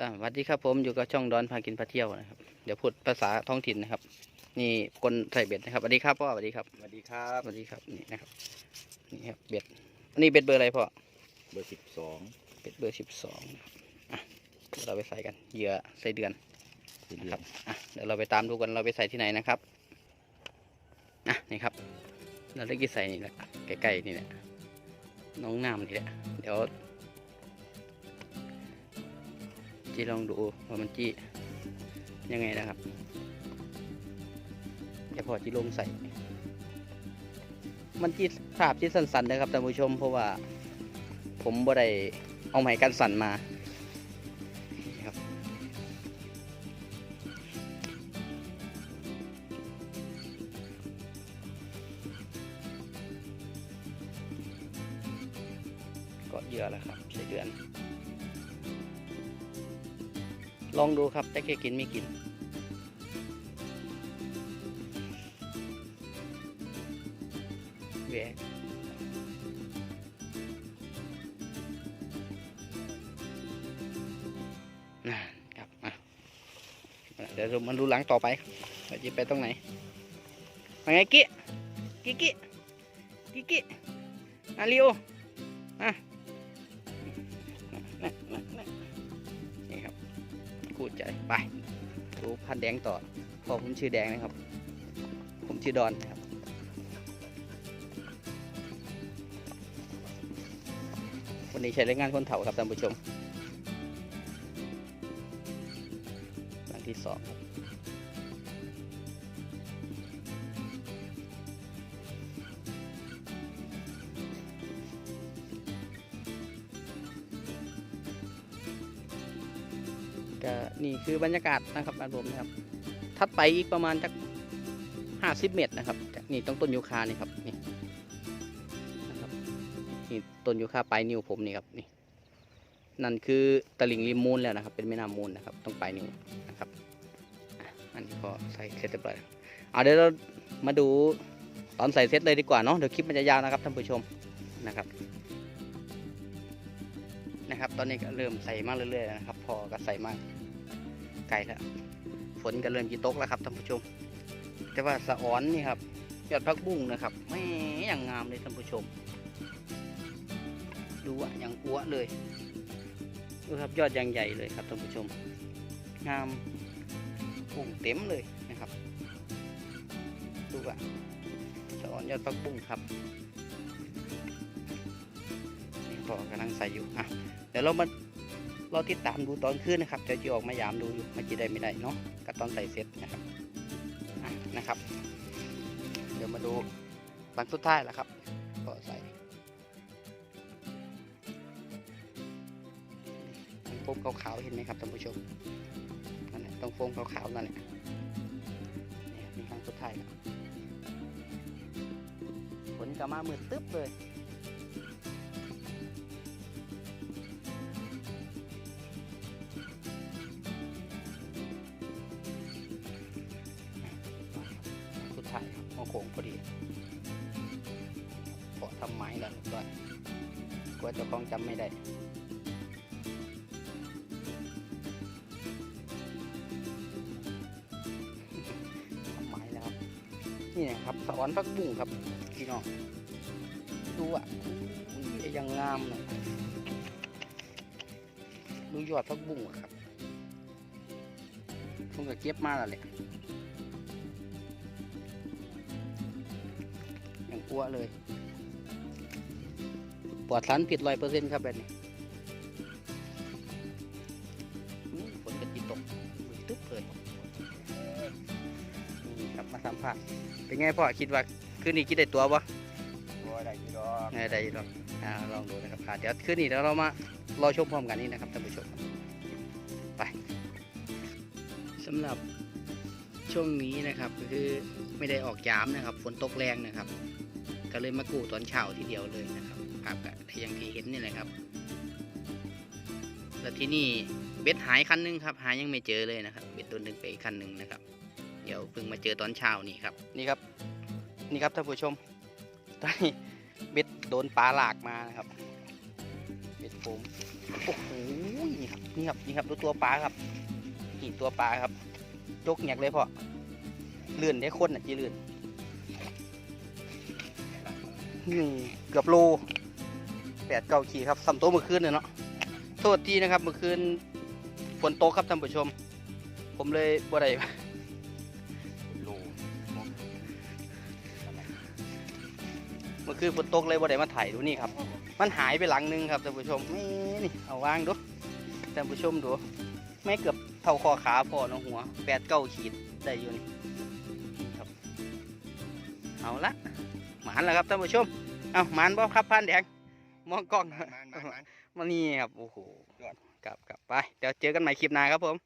อ่าสวัสดีครับผมอยู่กับช่องดอนพากินพาเที่ยวนะครับ เดี๋ยวพูดภาษาท้องถิ่นนะครับ นี่คนใส่เบ็ดนะครับสวัสดีครับพ่อสวัสดีครับสวัสดีครับสวัสดีครับนี่นะครับนี่ครับเบ็ดอันนี้เบ็ดเบอร์อะไรพ่อเบอร์สิบสองเบ็ดเบอร์สิบสองอะเดี๋ยวเราไปใส่กันเหยื่อใส่เดือนสี่นะเดืคอรับนอะเดี๋ยวเราไปตามดูกันเราไปใส่ที่ไหนนะครับอะนี่ครับ เราได้กี่ใส่นี่แหละใกล้ๆนี่แหละน้องน้ำนี่แหละเดี๋ยว จีลองดูว่ามันจียังไงนะครับเดี๋ยวพอจีลงใส่ มันจีภาพจีสั้นๆนะครับท่านผู้ชมเพราะว่า ผมบ่ได้เอาไหมกันสั่นมาครับก็เยื่อแล้วครับใส่เดือน ลองดูครับแต่แกกินไม่กิน แหวกนะครับอะเดี๋ยวเรามาดูหลังต่อไปว่าจะไปตรงไหนมาไงกี้กี้กี้กี้กี้อาริโออะนะ ใจไปดูพันแดงต่อพอผมชื่อแดงนะครับ ผมชื่อดอนนะครับวันนี้ใช้แรงงานคนเถ่าครับท่านผู้ชมหลังที่สอง ก็นี่คือบรรยากาศนะครับบ้านผมนะครับ ถัดไปอีกประมาณจักห้าสิบเมตรนะครับนี่ต้องต้นยูคานี่ครับนี่นะครับนี่ต้นยูคาปลายนิ้วผมนี่ครับนี่นั่นคือตะลิงริมมูลแล้วนะครับ เป็นแม่น้ำมูลนะครับ ต้องปลายนิ้วนะครับอันนี้ก็ใส่เสร็จเรียบร้อยเอาเดี๋ยวเรามาดูตอนใส่เสร็จเลยดีกว่าเนาะเดี๋ยวคลิปมันจะยาวนะครับท่านผู้ชมนะครับนะครับ ตอนนี้ก็เริ่มใส่มากเรื่อยๆนะครับ พอก็ใส่มาก ไกลแล้วฝนก็เริ่มจะตกแล้วครับท่านผู้ชม แต่ว่าสะอ้อนนี่ครับยอดพักบุ้งนะครับไม่อย่างงามเลยท่านผู้ชม ดูอะอย่างอ้วเลยดูครับยอดอย่างใหญ่เลยครับท่านผู้ชม งามบุ้งเต็มเลยนะครับ ดูอะสะอ้อนยอดพักบุ้งครับนี่พอกำลังใส่อยู่อะเดี๋ยวเรามา เราติดตามดูตอนคืนนะครับจะจะออกมายามดูอยู่มันจะได้ไม่ได้เนาะกับตอนใส่เสร็จนะครับะนะครับ เดี๋ยวมาดูหลังสุดท้ายแล้วครับก็ใส่ฟมขาวๆเห็นไหมครับท่านผู้ชมนั่นแหละต้องโฟมขาวๆนั่นแหละนี่ยมีครั้งสุดท้ายครับฝนก็มามืดตึ๊บเลย ท้ายครับมโค้งพอดีพอทำไม้แล้วด้วยกลัวเจ้าของจำไม่ได้ทำไม้แล้วครับนี่นะครับสอนพักบุ้งครับพี่น้องดูอะอยังงามเลยดูยอดพักบุ้งอะครับผมก็เก็บมาแล้วแหละ อย่างอ้วเลยปลอดสารผิดร้อยเปอร์เซ็นต์ครับแบบนี้อื้อฝนกระจิตกตึ๊บเลยนี่ครับมาสัมผัสเป็นไงพ่อคิดว่าคืนนี้คิดได้ตัวปะตัวได้กี่ดอกไงได้อยู่หรอกอ่าลองดูนะครับอ่าเดี๋ยวคืนนี้เดี๋ยวเรามารอชมพร้อมกันนี่นะครับท่านผู้ชมครับไปสำหรับช่วงนี้นะครับก็คือไม่ได้ออกยามนะครับ ฝนตกแรงนะครับ ก็เลยมากู้ตอนเช้าทีเดียวเลยนะครับภาพก็อย่างที่เห็นนี่แหละครับ แล้วที่นี่เบ็ดหายคันหนึงครับ หายังไม่เจอเลยนะครับเบ็ดตัวหนึ่งไปอีกคันหนึ่งนะครับ เดี๋ยวเพิ่งมาเจอตอนเช้านี่ครับ นี่ครับ นี่ครับท่านผู้ชมตอนนี้เบ็ดโดนปลาหลากมานะครับ เบ็ดโฟมโอ้โหนี่ครับนี่ครับนี่ครับดูตัวปลาครับนี่ตัวปลาครับจกแงกเลยพ่อลื่อนได้คนอะจีเลื่อน นี่เกือบโลแปดเก้าขีดครับสำโตเมื่อคืนเนี่ยเนาะโทษทีนะครับเมื่อคืนฝนตกครับท่านผู้ชม ผมเลยบ่ได้เมื่อคืนฝนตกเลยบ่ได้มาถ่ายดูนี่ครับ มันหายไปหลังนึงครับท่านผู้ชมนี่นี่เอาวางดูท่านผู้ชมดู ไม่เกือบเท่าคอขาพอเนาะหัวแปดเก้าขีดได้อยู่นี่านแล้วครับท่านผู้ชม เอาหมานบ่ครับพันแดงมองกล้องมันมันมันมานี่ครับโอ้โหยอดกลับกลับไป เดี๋ยวเจอกันใหม่คลิปหน้าครับผม